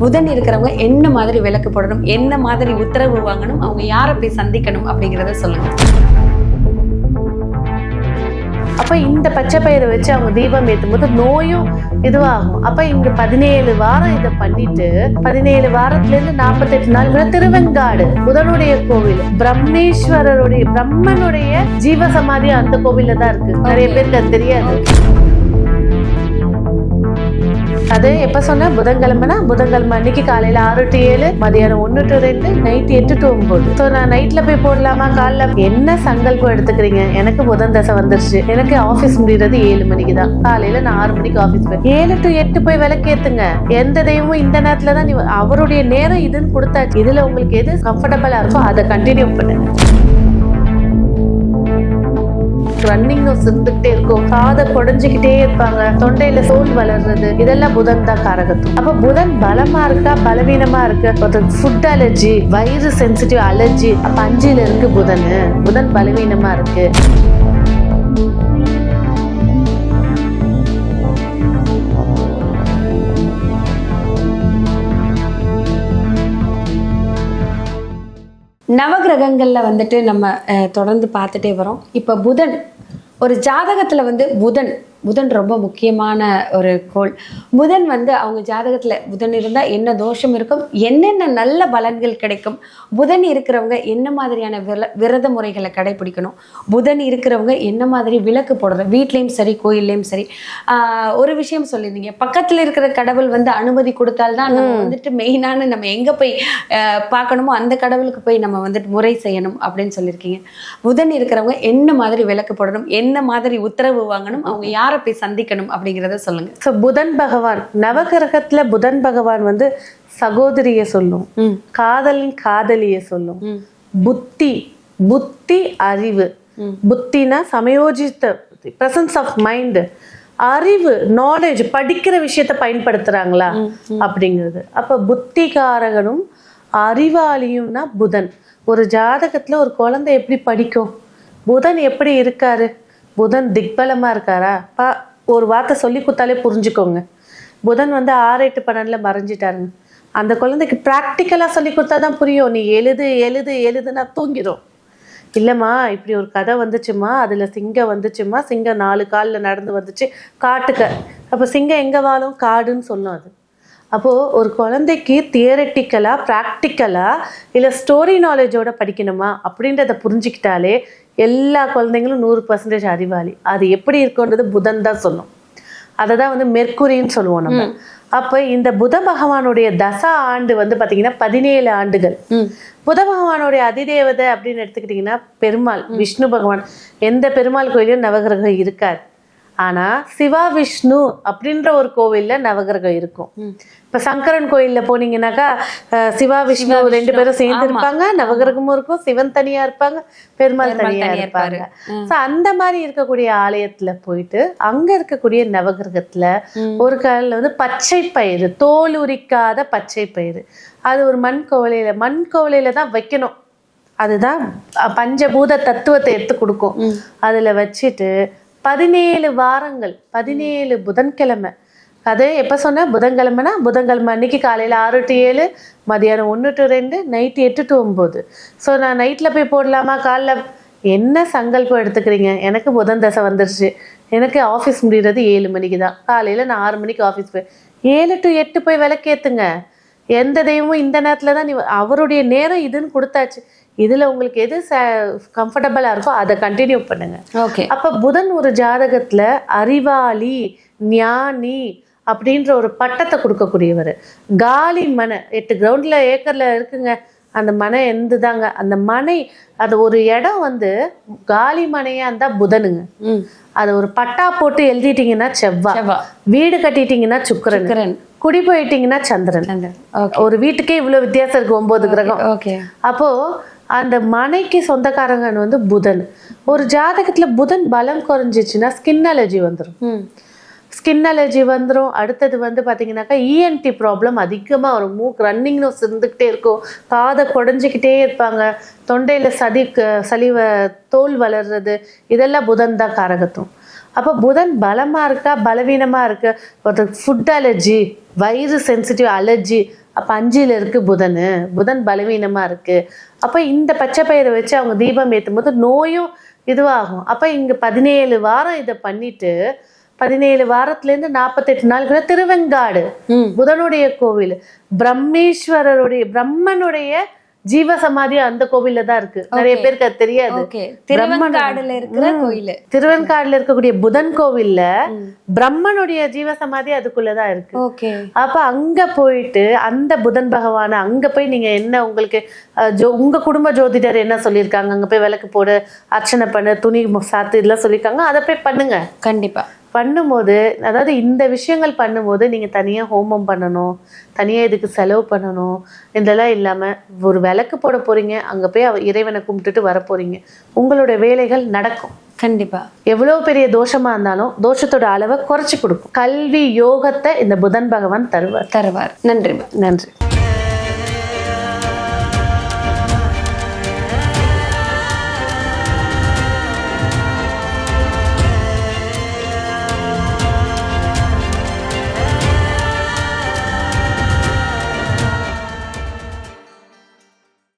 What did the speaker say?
புதன் இருக்கிறவங்க என்ன மாதிரி விளக்கு போடணும் என்ன மாதிரி உத்தரவு வாங்கணும் அவங்க யாரை போய் சந்திக்கணும் அப்படிங்கிறத சொல்லுங்க. அப்ப இந்த பச்சை பயிரை வச்சு அவங்க தீபம் ஏற்றும் போது நோயும் இதுவாகும். அப்ப இங்க பதினேழு வாரம் இதை பண்ணிட்டு பதினேழு வாரத்துல இருந்து நாற்பத்தெட்டு நாள் திருவெங்காடு புதனுடைய கோவில் பிரம்மேஸ்வரருடைய பிரம்மனுடைய ஜீவ சமாதி அந்த கோவில்ல தான் இருக்கு. நிறைய பேருக்கு அது தெரியாது. அது எப்ப சொன்ன புதன்கிழமைனா புதன்கிழமை அன்னைக்கு காலையில ஆறு டு ஏழு மதியானம் ஒண்ணு டு ரெண்டு நைட் எட்டு டு ஒன்பது. ஸோ நான் நைட்ல போய் போடலாமா காலைல? என்ன சங்கல்பம் எடுத்துக்கிறீங்க? எனக்கு புதன் தசை வந்துருச்சு. எனக்கு ஆபீஸ் முடிகிறது ஏழு மணிக்கு தான். காலையில நான் ஆறு மணிக்கு ஆபீஸ் போய் ஏழு டு எட்டு போய் விளக்கேத்துங்க எந்த தெய்வமும் இந்த நேரத்துல தான் நீ அவருடைய நேரம் இதுன்னு கொடுத்தாச்சு. இதுல உங்களுக்கு எது கம்ஃபர்டபுளா இருக்கோ அதை கண்டினியூ பண்ணுங்க ரன்னிங் நோஸ் இருந்துகிட்டே இருக்கும். காதை குடைஞ்சுக்கிட்டே இருப்பாங்க. தொண்டையில சோல் வளர்றது. இதெல்லாம் புதன் தான் காரகத்துவம். அப்ப புதன் பலமா இருக்கா? பலவீனமா இருக்கு? ஒருத்தருக்கு ஃபுட் அலர்ஜி வயிறு சென்சிட்டிவ் அலர்ஜி அப்ப அஞ்சில இருக்கு புதன். புதன் பலவீனமா இருக்கு. நவகிரகங்களில் வந்துட்டு நம்ம தொடர்ந்து பார்த்துட்டே வரோம். இப்போ புதன் ஒரு ஜாதகத்தில் வந்து புதன் புதன் ரொம்ப முக்கியமான ஒரு கோள். புதன் வந்து அவங்க ஜாதகத்துல புதன் இருந்தா என்ன தோஷம் இருக்கும் என்னென்ன நல்ல பலன்கள் கிடைக்கும் புதன் இருக்கிறவங்க என்ன மாதிரியான விர விரத முறைகளை கடைபிடிக்கணும் புதன் இருக்கிறவங்க என்ன மாதிரி விளக்கு போடுறது வீட்லேயும் சரி கோயில்லையும் சரி. ஒரு விஷயம் சொல்லியிருந்தீங்க பக்கத்துல இருக்கிற கடவுள் வந்து அனுமதி கொடுத்தால்தான் நம்ம வந்துட்டு மெயினான நம்ம எங்க போய் பார்க்கணுமோ அந்த கடவுளுக்கு போய் நம்ம வந்துட்டு முறை செய்யணும் அப்படின்னு சொல்லியிருக்கீங்க. புதன் இருக்கிறவங்க என்ன மாதிரி விளக்கு போடணும் என்ன மாதிரி உத்தரவு வாங்கணும் அவங்க யாரை போய் சந்திக்கணும் அப்படிங்கிறத சொல்லுங்க. ஸோ புதன் பகவான் நவகிரகத்துல புதன் பகவான் வந்து சகோதரிய சொல்லும் காதலின் காதலிய சொல்லும். புத்தி புத்தி அறிவு. புத்தினா சமயோஜித்த பிரசன்ஸ் ஆஃப் மைண்ட் அறிவு நாலேஜ் படிக்கிற விஷயத்த பயன்படுத்துறாங்களா? அப்படிங்கிறது. அப்ப புத்திகாரகனும் அறிவாளியும்னா புதன். ஒரு ஜாதகத்துல ஒரு குழந்தை எப்படி படிக்கும்? புதன் எப்படி இருக்காரு? புதன் திக்பலமாக இருக்காரா? பா ஒரு வார்த்தை சொல்லி கொடுத்தாலே புரிஞ்சுக்கோங்க. புதன் வந்து ஆறு எட்டு பன்னெண்டில் மறைஞ்சிட்டாருங்க. அந்த குழந்தைக்கு ப்ராக்டிக்கலாக சொல்லி கொடுத்தா தான் புரியும். நீ எழுது எழுது எழுதுனா தூங்கிடும் இல்லைம்மா இப்படி ஒரு கதை வந்துச்சுமா அதில் சிங்கம் வந்துச்சுமா சிங்கம் நாலு காலில் நடந்து வந்துச்சு. காட்டுக்க. அப்போ சிங்கம் எங்கே வாழும்? காடுன்னு சொல்லும் அது. அப்போது ஒரு குழந்தைக்கு தியரட்டிக்கலாக ப்ராக்டிக்கலாக இல்லை ஸ்டோரி நாலேஜோட படிக்கணுமா? அப்படின்றத புரிஞ்சுக்கிட்டாலே எல்லா குழந்தைங்களும் நூறு பர்சன்டேஜ் அறிவாளி. அது எப்படி இருக்குன்றது புதன் தான் சொல்லும். அதை தான் வந்து மெர்க்குரின்னு சொல்லுவோம் நம்ம. அப்போ இந்த புத பகவானுடைய தசா ஆண்டு வந்து பார்த்தீங்கன்னா பதினேழு ஆண்டுகள். புத பகவானுடைய அதிதேவதை அப்படின்னு எடுத்துக்கிட்டிங்கன்னா பெருமாள் விஷ்ணு பகவான். எந்த பெருமாள் கோயிலும் நவகிரகம் இருக்காது ஆனா சிவா விஷ்ணு அப்படின்ற ஒரு கோவில்ல நவகிரகம் இருக்கும். இப்ப சங்கரன் கோயில்ல போனீங்கன்னாக்கா சிவா விஷ்ணு ரெண்டு பேரும் சேர்ந்து இருப்பாங்க நவகிரகமும் இருக்கும். சிவன் தனியா இருப்பாங்க. பெருமாள் தனியா இருப்பாங்க. ஸோ அந்த மாதிரி இருக்கக்கூடிய ஆலயத்துல போயிட்டு அங்க இருக்கக்கூடிய நவகிரகத்துல ஒரு காலில் வந்து பச்சை பயிறு தோல் உரிக்காத பச்சை பயிறு. அது ஒரு மண் கோவிலையில மண் கோவிலையில தான் வைக்கணும். அதுதான் பஞ்சபூத தத்துவத்தை எடுத்து கொடுக்கும். அதுல வச்சுட்டு பதினேழு வாரங்கள் பதினேழு புதன்கிழமை. அது எப்போ சொன்ன? புதன்கிழமைனா புதன்கிழமை அன்னைக்கு காலையில் ஆறு டு ஏழு மதியானம் ஒன்று டு ரெண்டு நைட்டு எட்டு டு ஒம்பது ஸோ நான் நைட்டில் போய் போடலாமா? காலைல என்ன சங்கல்பம் எடுத்துக்கிறீங்க? எனக்கு புதன் தசை வந்துருச்சு. எனக்கு ஆஃபீஸ் முடிகிறது ஏழு மணிக்கு தான். காலையில் நான் ஆறு மணிக்கு ஆஃபீஸ் போய் ஏழு டு எட்டு போய் விளக்கேற்றுங்க எந்த தெய்வமும் இந்த நேரத்தில் தான் நீ அவருடைய நேரம் இதுன்னு கொடுத்தாச்சு. இதில் உங்களுக்கு எது கம்ஃபர்டபுளாக இருக்கோ அதை கண்டினியூ பண்ணுங்க. ஓகே அப்ப புதன் ஒரு ஜாதகத்துல அறிவாளி ஞானி அப்படின்ற ஒரு பட்டத்தை கொடுக்கக்கூடியவர். காலி மனை எட்டு கிரவுண்ட்ல ஏக்கர்ல இருக்குங்க. அந்த மனை எந்துதாங்க அந்த மனை அது ஒரு இடம் வந்து காலி மனையா இருந்தா புதனுங்க. ம். அது ஒரு பட்டா போட்டு எழுதிட்டீங்கன்னா செவ்வாய் செவ்வா. வீடு கட்டிட்டீங்கன்னா சுக்கிரன். குடி போயிட்டீங்கன்னா சந்திரன். ஒரு வீட்டுக்கே இவ்வளவு வித்தியாசம் இருக்கு ஒன்பது கிரகம். ஓகே அப்போ அந்த மனைக்கு சொந்தக்காரங்க வந்து புதன். ஒரு ஜாதகத்துல புதன் பலம் குறைஞ்சிச்சுன்னா ஸ்கின் அலர்ஜி வந்துடும் ஸ்கின் அலர்ஜி வந்துடும் அடுத்தது வந்து பார்த்தீங்கன்னாக்கா இஎன்டி ப்ராப்ளம் அதிகமாக வரும். மூக்கு ரன்னிங் நோஸ் இருந்துக்கிட்டே இருக்கும். காதை குடைஞ்சிக்கிட்டே இருப்பாங்க. தொண்டையில் சதி சளிவ தோல் வளர்றது இதெல்லாம் புதன் தான் காரகத்துவம். அப்போ புதன் பலமாக இருக்கா? பலவீனமாக இருக்கு? ஒருத்தருக்கு ஃபுட் அலர்ஜி வயிறு சென்சிட்டிவ் அலர்ஜி அப்ப அஞ்சுல இருக்கு புதனு. புதன் பலவீனமா இருக்கு. அப்ப இந்த பச்சை பயிரை வச்சு அவங்க தீபம் ஏற்றும் போது நோயும் இதுவாகும். அப்ப இங்க பதினேழு வாரம் இதை பண்ணிட்டு பதினேழு வாரத்துல இருந்து நாற்பத்தெட்டு நாளுக்குள்ள திருவெங்காடு ம். புதனுடைய கோவில் பிரம்மேஸ்வரருடைய பிரம்மனுடைய ஜீவ சமாதி அந்த கோவில்ல தான் இருக்கு. நிறைய பேருக்கு அது தெரியாது. திருவெண்காடுல இருக்கிற கோயில். திருவெண்காடுல இருக்கக்கூடிய புதன் கோவில்ல பிரம்மனுடைய ஜீவ சமாதி அதுக்குள்ளதான் இருக்கு. அப்ப அங்க போயிட்டு அந்த புதன் பகவானை அங்க போய் நீங்க என்ன உங்களுக்கு உங்க குடும்ப ஜோதிடர் என்ன சொல்லியிருக்காங்க? அங்க போய் விளக்கு போடு அர்ச்சனை பண்ணு துணி சாத்து இதெல்லாம் சொல்லியிருக்காங்க. அதை போய் பண்ணுங்க. கண்டிப்பா. பண்ணும்போது அதாவது இந்த விஷயங்கள் பண்ணும்போது நீங்க தனியா ஹோமம் பண்ணணும் தனியா இதுக்கு செலவு பண்ணணும் இதெல்லாம் இல்லாம ஒரு விளக்கு போட போறீங்க அங்க போய் அவ- இறைவனை கும்பிட்டுட்டு வர போறீங்க. உங்களோட வேலைகள் நடக்கும். கண்டிப்பா. எவ்வளவு பெரிய தோஷமா இருந்தாலும் தோஷத்தோட அளவை குறைச்சு கொடுக்கும். கல்வி யோகத்தை இந்த புதன் பகவான் தருவார். தருவார். நன்றி. நன்றி.